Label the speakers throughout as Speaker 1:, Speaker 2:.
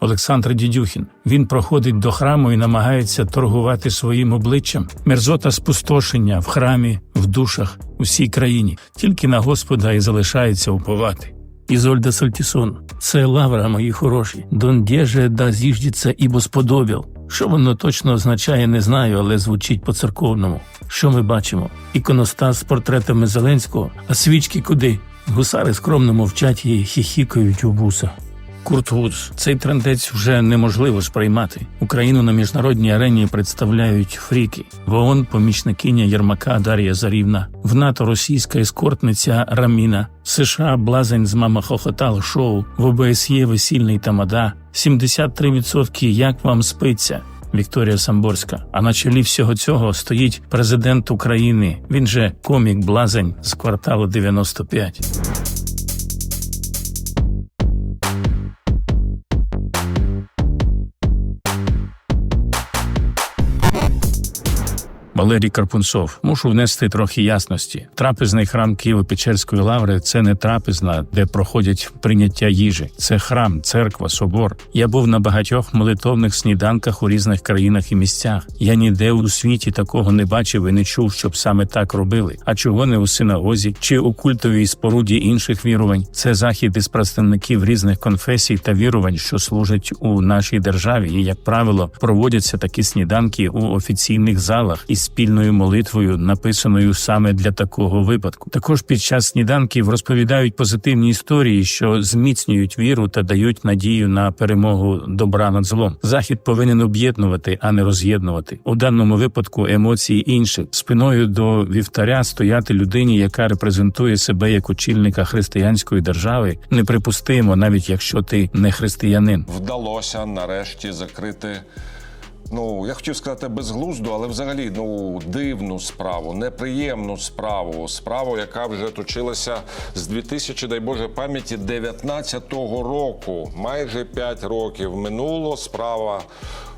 Speaker 1: Олександр Дідюхін. Він проходить до храму і намагається торгувати своїм обличчям. Мерзота спустошення в храмі, в душах, у всій країні. Тільки на Господа і залишається уповати. Ізольда Сальтісон. Це лавра, мої хороші. Дондєже да зіждіться ібо сподобіл. Що воно точно означає, не знаю, але звучить по-церковному. Що ми бачимо? Іконостас з портретами Зеленського, а свічки куди? Гусари скромно мовчать і хіхікають у вуса. Курт Вудс. Цей трендець вже неможливо сприймати. Україну на міжнародній арені представляють фріки. В ООН помічникиня Єрмака Дар'я Зарівна, в НАТО російська ескортниця Раміна, США блазень з мама хохотал шоу, в ОБСЄ весільний тамада, 73% як вам спиться. Вікторія Самборська. А на чолі всього цього стоїть президент України. Він же комік Блазень з кварталу 95. Валерій Карпунцов, мушу внести трохи ясності. Трапезний храм Києво-Печерської лаври це не трапезна, де проходять прийняття їжі. Це храм, церква, собор. Я був на багатьох молитовних сніданках у різних країнах і місцях. Я ніде у світі такого не бачив і не чув, щоб саме так робили. А чого не у синагозі чи у культовій споруді інших вірувань? Це захід із представників різних конфесій та вірувань, що служать у нашій державі, і як правило проводяться такі сніданки у офіційних залах із спільною молитвою, написаною саме для такого випадку. Також під час сніданків розповідають позитивні історії, що зміцнюють віру та дають надію на перемогу добра над злом. Захід повинен об'єднувати, а не роз'єднувати. У даному випадку емоції інших спиною до вівтаря стояти людині, яка репрезентує себе як очільника християнської держави, неприпустимо, навіть якщо ти не християнин.
Speaker 2: вдалося нарешті закрити. Ну, я хотів сказати безглузду, але взагалі ну дивну справу, неприємну справу, справу, яка вже точилася з 2000, дай Боже пам'яті 19-го року. Майже 5 років минуло справа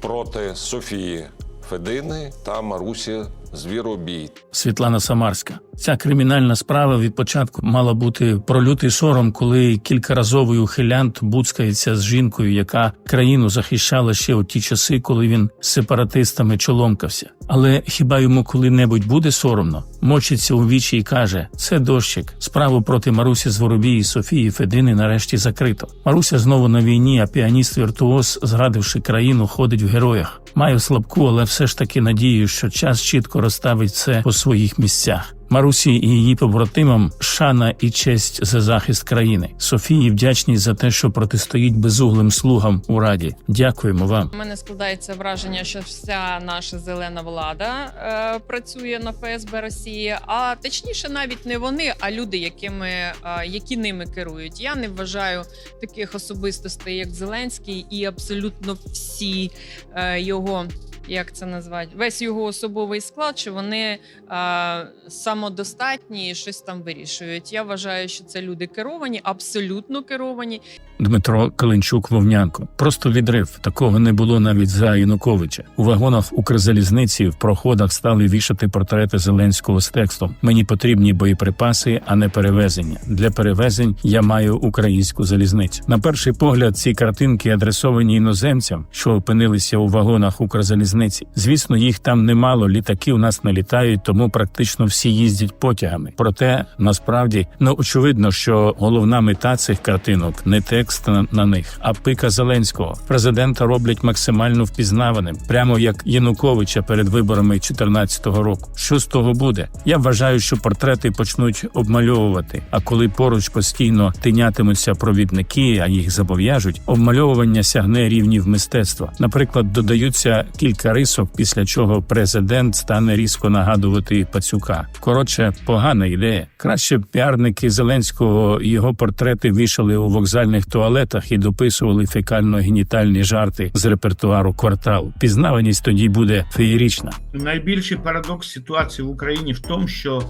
Speaker 2: проти Софії Федини та Марусі Звіробій.
Speaker 1: Світлана Самарська. Ця кримінальна справа від початку мала бути про лютий сором, коли кількаразовий ухилянт буцкається з жінкою, яка країну захищала ще у ті часи, коли він сепаратистами чоломкався. Але хіба йому коли-небудь буде соромно? Мочиться у вічі і каже: це дощик. Справу проти Марусі Зворобій і Софії Федини нарешті закрито. Маруся знову на війні, а піаніст віртуоз, зрадивши країну, ходить в героях. Маю слабку, але все ж таки надію, що час чітко розставить все по своїх місцях. Марусі і її побратимам шана і честь за захист країни. Софії вдячність за те, що протистоїть безуглим слугам у раді. Дякуємо вам.
Speaker 3: У мене складається враження, що вся наша зелена влада е, працює на ФСБ Росії, а точніше, навіть не вони, а люди, якими е, які ними керують. Я не вважаю таких особистостей, як Зеленський, і абсолютно всі е, його. Як це назвати? Весь його особовий склад, що вони е, самодостатні і щось там вирішують. Я вважаю, що це люди керовані, абсолютно керовані,
Speaker 1: Дмитро Каленчук Вовнянко. Просто відрив. Такого не було навіть за Януковича. У вагонах Укрзалізниці в проходах стали вішати портрети Зеленського з текстом. Мені потрібні боєприпаси, а не перевезення. Для перевезень я маю українську залізницю. На перший погляд, ці картинки адресовані іноземцям, що опинилися у вагонах Укрзалізниці. Звісно, їх там немало. Літаки у нас не літають, тому практично всі їздять потягами. Проте насправді ну очевидно, що головна мета цих картинок не текст на, на них, а пика Зеленського. Президента роблять максимально впізнаваним, прямо як Януковича перед виборами 2014 року. Що з того буде? Я вважаю, що портрети почнуть обмальовувати. А коли поруч постійно тинятимуться провідники, а їх зобов'яжуть, обмальовування сягне рівнів мистецтва. Наприклад, додаються кілька рисок, після чого президент стане різко нагадувати пацюка. Коротше, погана ідея. Краще б піарники Зеленського його портрети вішали у вокзальних туалетах і дописували фекально-генітальні жарти з репертуару кварталу. Пізнаваність тоді буде феєрічна.
Speaker 4: Найбільший парадокс ситуації в Україні в тому, що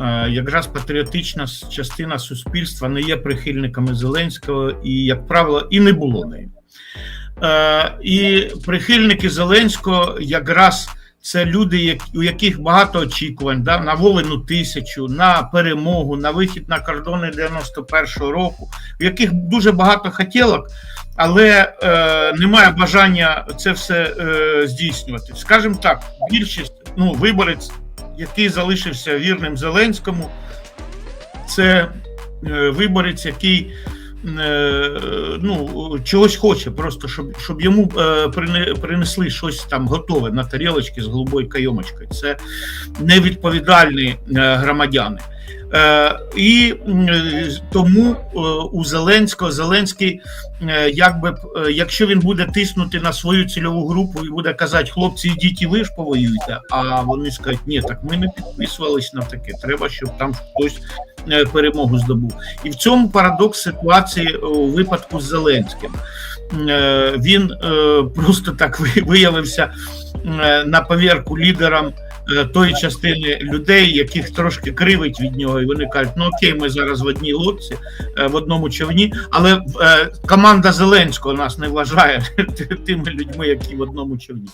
Speaker 4: е, якраз патріотична частина суспільства не є прихильниками Зеленського і, як правило, і не було нею. Е, і прихильники Зеленського якраз це люди, у яких багато очікувань да, на Волину тисячу, на перемогу, на вихід на кордони 91-го року, у яких дуже багато хотілок, але е, немає бажання це все е, здійснювати. Скажімо так, більшість ну, виборець, який залишився вірним Зеленському, це е, виборець, який ну, чогось хоче, просто щоб, щоб йому е, принесли щось там готове на тарілочці з голубою кайомочкою. Це невідповідальні е, громадяни. Е, і е, тому е, у Зеленського Зеленський, якби якщо він буде тиснути на свою цільову групу і буде казати, хлопці, йдіть і ви ж повоюйте, а вони скажуть, ні, так ми не підписувались на таке. Треба, щоб там хтось перемогу здобув. І в цьому парадокс ситуації у випадку з Зеленським. Він просто так виявився на повірку лідером е, тої частини людей, яких трошки кривить від нього, і вони кажуть: ну окей, ми зараз в одній лодці, е, в одному човні, але е, команда Зеленського нас не вважає тими людьми, які в одному човні.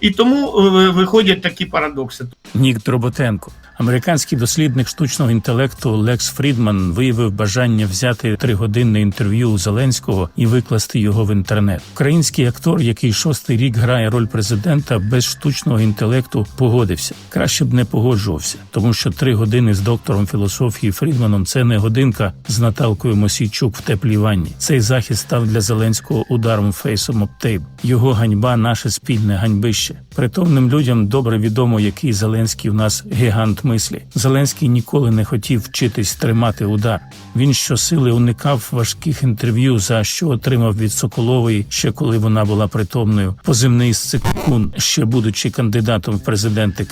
Speaker 4: І тому е, виходять такі парадокси.
Speaker 1: Нік Дроботенко. Американський дослідник штучного інтелекту Лекс Фрідман виявив бажання взяти тригодинне інтерв'ю у Зеленського і викласти його в інтернет. Український актор, який шостий рік грає роль президента, без штучного інтелекту погодився. Краще б не погоджувався, тому що три години з доктором філософії Фрідманом це не годинка з Наталкою Мосійчук в теплій ванні. Цей захист став для Зеленського ударом фейсом об. Його ганьба наше спільне ганьбище. Притомним людям добре відомо, який Зеленський в нас гігант мислі. Зеленський ніколи не хотів вчитись тримати удар. Він щосили уникав важких інтерв'ю, за що отримав від Соколової, ще коли вона була притомною. Позивний сцикун, ще будучи кандидатом в президенти.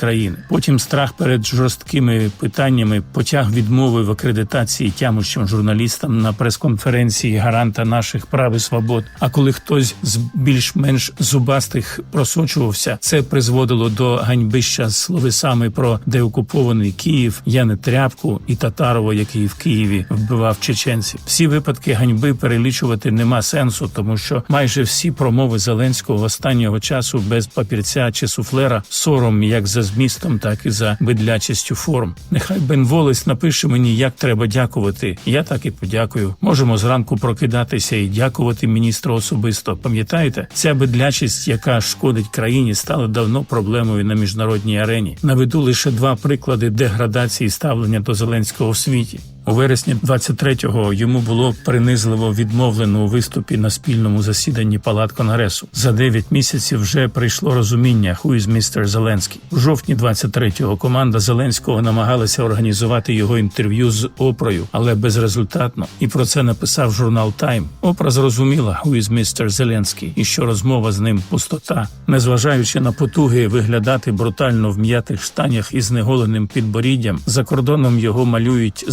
Speaker 1: Потім страх перед жорсткими питаннями потяг відмови в акредитації тямущим журналістам на прес-конференції гаранта наших прав і свобод. А коли хтось з більш-менш зубастих просочувався, це призводило до ганьбища з словесами про деокупований Київ, Яне Тряпку і Татарова, який в Києві вбивав чеченців. Всі випадки ганьби перелічувати нема сенсу, тому що майже всі промови Зеленського останнього часу без папірця чи суфлера сором як за змістом, так і за бидлячістю форм. Нехай Бен Волес напише мені, як треба дякувати. Я так і подякую. Можемо зранку прокидатися і дякувати міністру особисто. Пам'ятаєте, ця бидлячість, яка шкодить країні, стала давно проблемою на міжнародній арені. Наведу лише два приклади деградації ставлення до Зеленського в світі. У вересні 23-го йому було принизливо відмовлено у виступі на спільному засіданні Палат Конгресу. За 9 місяців вже прийшло розуміння «Who is Mr. Зеленський». У жовтні 23-го команда Зеленського намагалася організувати його інтерв'ю з Опрою, але безрезультатно. І про це написав журнал Тайм. Опра зрозуміла «Who is Mr. Зеленський» і що розмова з ним пустота, незважаючи на потуги виглядати брутально в м'ятих штанях із неголеним підборіддям. За кордоном його малюють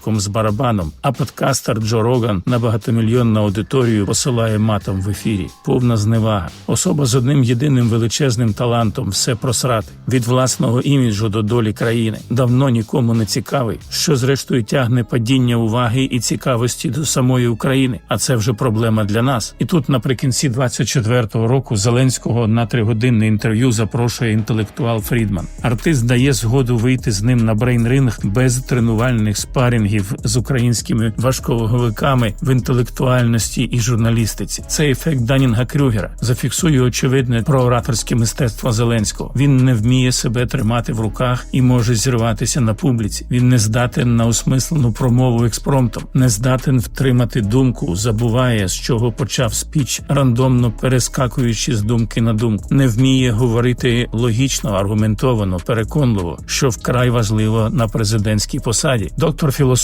Speaker 1: зайчиком з барабаном. А подкастер Джо Роган на багатомільйонну аудиторію посилає матом в ефірі. Повна зневага. Особа з одним єдиним величезним талантом все просрати від власного іміджу до долі країни. Давно нікому не цікавий, що зрештою тягне падіння уваги і цікавості до самої України. А це вже проблема для нас. І тут наприкінці 24-го року Зеленського на тригодинне інтерв'ю запрошує інтелектуал Фрідман. Артист дає згоду вийти з ним на брейн-ринг без тренувальних спарінгів з українськими важковаговиками в інтелектуальності і журналістиці. Це ефект Данінга Крюгера зафіксує очевидне проораторське мистецтво Зеленського. Він не вміє себе тримати в руках і може зірватися на публіці. Він не здатен на осмислену промову експромтом, не здатен втримати думку, забуває, з чого почав спіч, рандомно перескакуючи з думки на думку, не вміє говорити логічно, аргументовано, переконливо, що вкрай важливо на президентській посаді. Доктор філософії,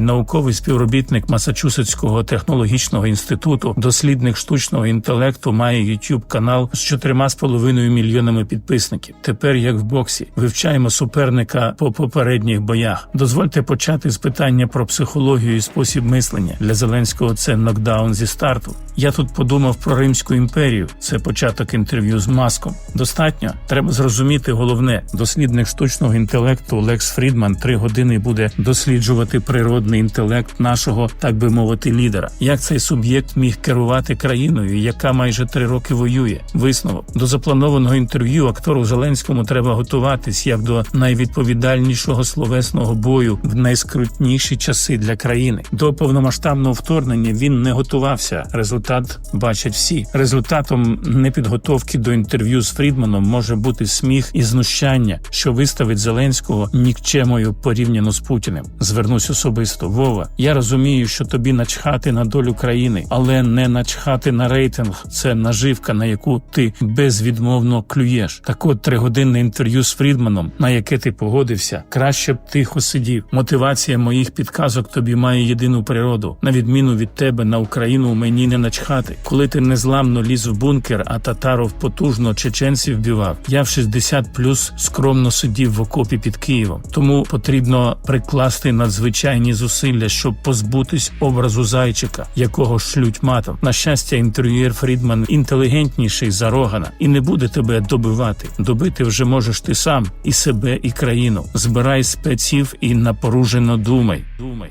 Speaker 1: науковий співробітник Масачусетського технологічного інституту, дослідник штучного інтелекту, має youtube канал з чотирма з половиною мільйонами підписників. Тепер, як в боксі, вивчаємо суперника по попередніх боях. Дозвольте почати з питання про психологію і спосіб мислення. Для Зеленського це нокдаун зі старту. Я тут подумав про Римську імперію. Це початок інтерв'ю з маском. Достатньо. Треба зрозуміти головне. Дослідник штучного інтелекту Лекс Фрідман три години буде досліджувати природний інтелект нашого, так би мовити, лідера. Як цей суб'єкт міг керувати країною, яка майже три роки воює? Висновок до запланованого інтерв'ю актору Зеленському треба готуватись як до найвідповідальнішого словесного бою в найскрутніші часи для країни. До повномасштабного вторгнення він не готувався. Результат бачать всі. Результатом непідготовки до інтерв'ю з Фрідманом може бути сміх і знущання, що виставить Зеленського нікчемою порівняно з Путіним. Звернусь особисто. Вова, я розумію, що тобі начхати на долю країни, але не начхати на рейтинг. Це наживка, на яку ти безвідмовно клюєш. Так от тригодинне інтерв'ю з Фрідманом, на яке ти погодився, краще б тихо сидів. Мотивація моїх підказок тобі має єдину природу. На відміну від тебе на Україну мені не начхати. Коли ти незламно ліз в бункер, а татаров потужно чеченців вбивав, я в 60 плюс скромно сидів в окопі під Києвом. Тому потрібно прикласти надзвичайні зусилля, щоб позбутись образу зайчика, якого шлють матом. На щастя, інтерв'юєр Фрідман інтелігентніший за Рогана і не буде тебе добивати. Добити вже можеш ти сам і себе, і країну. Збирай спеців і напоружено думай. Думай.